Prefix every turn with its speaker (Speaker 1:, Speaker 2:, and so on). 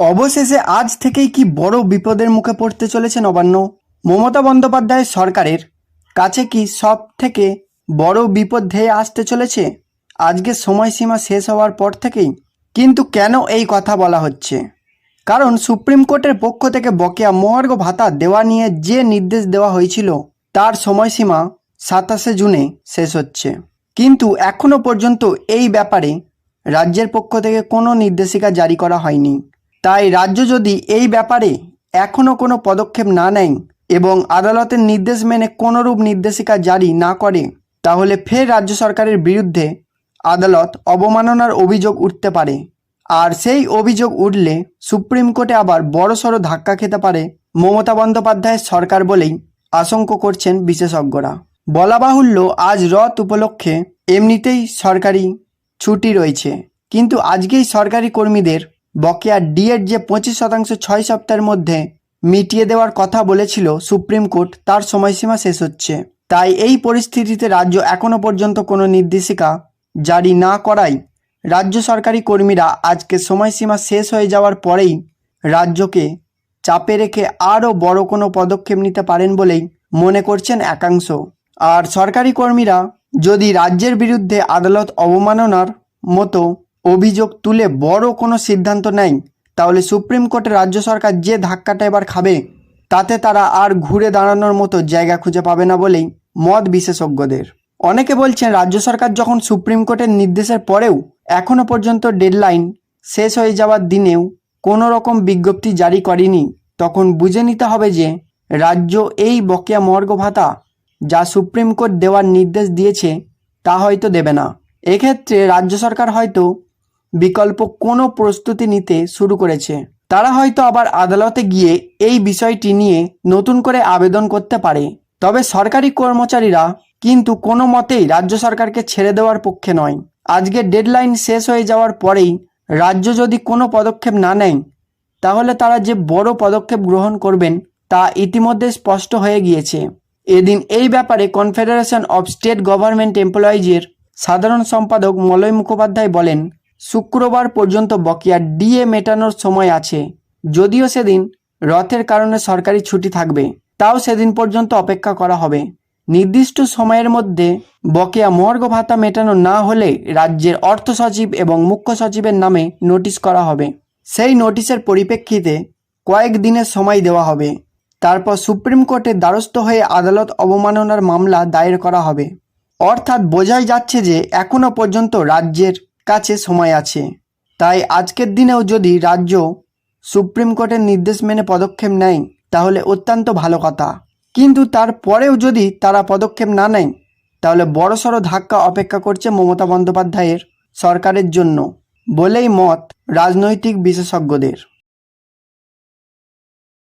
Speaker 1: অবশেষে আজ থেকেই কি বড় বিপদের মুখে পড়তে চলেছে নবান্ন মমতা বন্দ্যোপাধ্যায়ের সরকারের কাছে কি সব থেকে বড় বিপদ ধেয়ে আসতে চলেছে? আজকে সময়সীমা শেষ হওয়ার পর থেকেই কিন্তু কেন এই কথা বলা হচ্ছে? কারণ সুপ্রিম কোর্টের পক্ষ থেকে বকেয়া মহার্ঘ ভাতা দেওয়া নিয়ে যে নির্দেশ দেওয়া হয়েছিল, তার সময়সীমা সাতাশে জুনে শেষ হচ্ছে। কিন্তু এখনও পর্যন্ত এই ব্যাপারে রাজ্যের পক্ষ থেকে কোনো নির্দেশিকা জারি করা হয়নি। তাই রাজ্য যদি এই ব্যাপারে এখনও কোনো পদক্ষেপ না নেয় এবং আদালতের নির্দেশ মেনে কোনোরূপ নির্দেশিকা জারি না করে, তাহলে ফের রাজ্য সরকারের বিরুদ্ধে আদালত অবমাননার অভিযোগ উঠতে পারে। আর সেই অভিযোগ উঠলে সুপ্রিম কোর্টে আবার বড়সড় ধাক্কা খেতে পারে মমতা বন্দ্যোপাধ্যায়ের সরকার বলেই আশঙ্ক করছেন বিশেষজ্ঞরা। বলা বাহুল্য, আজ রথ উপলক্ষে এমনিতেই সরকারি ছুটি রয়েছে। কিন্তু আজকেই সরকারি কর্মীদের বকেয়া ডিএর যে পঁচিশ শতাংশ ছয় সপ্তাহের মধ্যে মিটিয়ে দেওয়ার কথা বলেছিল সুপ্রিম কোর্ট, তার সময়সীমা শেষ হচ্ছে। তাই এই পরিস্থিতিতে রাজ্য এখনও পর্যন্ত কোনো নির্দেশিকা জারি না করায় রাজ্য সরকারি কর্মীরা আজকে সময়সীমা শেষ হয়ে যাওয়ার পরেই রাজ্যকে চাপে রেখে আরও বড় কোনো পদক্ষেপ নিতে পারেন বলেই মনে করছেন একাংশ। আর সরকারি কর্মীরা যদি রাজ্যের বিরুদ্ধে আদালত অবমাননার মতো অভিযোগ তুলে বড় কোনো সিদ্ধান্ত নেয় তাহলে সুপ্রিম কোর্টে রাজ্য সরকার যে ধাক্কাটা এবার খাবে, তাতে তারা আর ঘুরে দাঁড়ানোর মতো জায়গা খুঁজে পাবে না বলেই মত বিশেষজ্ঞদের। অনেকে বলছেন রাজ্য সরকার যখন সুপ্রিম কোর্টের নির্দেশের পরেও এখনও পর্যন্ত ডেডলাইন শেষ হয়ে যাওয়ার দিনেও কোনো রকম বিজ্ঞপ্তি জারি করেনি, তখন বুঝে নিতে হবে যে রাজ্য এই বকেয়া মর্গ ভাতা যা সুপ্রিম কোর্ট দেওয়ার নির্দেশ দিয়েছে তা হয়তো দেবে না। এক্ষেত্রে রাজ্য সরকার হয়তো বিকল্প কোনো প্রস্তুতি নিতে শুরু করেছে। তারা হয়তো আবার আদালতে গিয়ে এই বিষয়টি নিয়ে নতুন করে আবেদন করতে পারে। তবে সরকারি কর্মচারীরা কিন্তু কোনো মতেই রাজ্য সরকারকে ছেড়ে দেওয়ার পক্ষে নয়। আজকে ডেডলাইন শেষ হয়ে যাওয়ার পরেই রাজ্য যদি কোনো পদক্ষেপ না নেয়, তাহলে তারা যে বড় পদক্ষেপ গ্রহণ করবেন তা ইতিমধ্যে স্পষ্ট হয়ে গিয়েছে। এদিন এই ব্যাপারে কনফেডারেশন অব স্টেট গভর্নমেন্ট এমপ্লয়িজের সাধারণ সম্পাদক মলয় মুখোপাধ্যায় বলেন শুক্রবার পর্যন্ত বকেয়া ডিএ মেটানোর সময় আছে। যদিও সেদিন রথের কারণে সরকারি ছুটি থাকবে, তাও সেদিন পর্যন্ত অপেক্ষা করা হবে। নির্দিষ্ট সময়ের মধ্যে বকেয়া মর্গ ভাতা মেটানো না হলে রাজ্যের অর্থ সচিব এবং মুখ্য সচিবের নামে নোটিশ করা হবে। সেই নোটিশের পরিপ্রেক্ষিতে কয়েক দিনের সময় দেওয়া হবে। তারপর সুপ্রিম কোর্টের দ্বারস্থ হয়ে আদালত অবমাননার মামলা দায়ের করা হবে। অর্থাৎ বোঝাই যাচ্ছে যে এখনও পর্যন্ত রাজ্যের কাছে সময় আছে। তাই আজকের দিনেও যদি রাজ্য সুপ্রিম কোর্টের নির্দেশ মেনে পদক্ষেপ নেয়, তাহলে অত্যন্ত ভালো কথা। কিন্তু তারপরেও যদি তারা পদক্ষেপ না নেয়, তাহলে বড়সড় ধাক্কা অপেক্ষা করছে মমতা বন্দ্যোপাধ্যায়ের সরকারের জন্য, বলেই মত রাজনৈতিক বিশেষজ্ঞদের।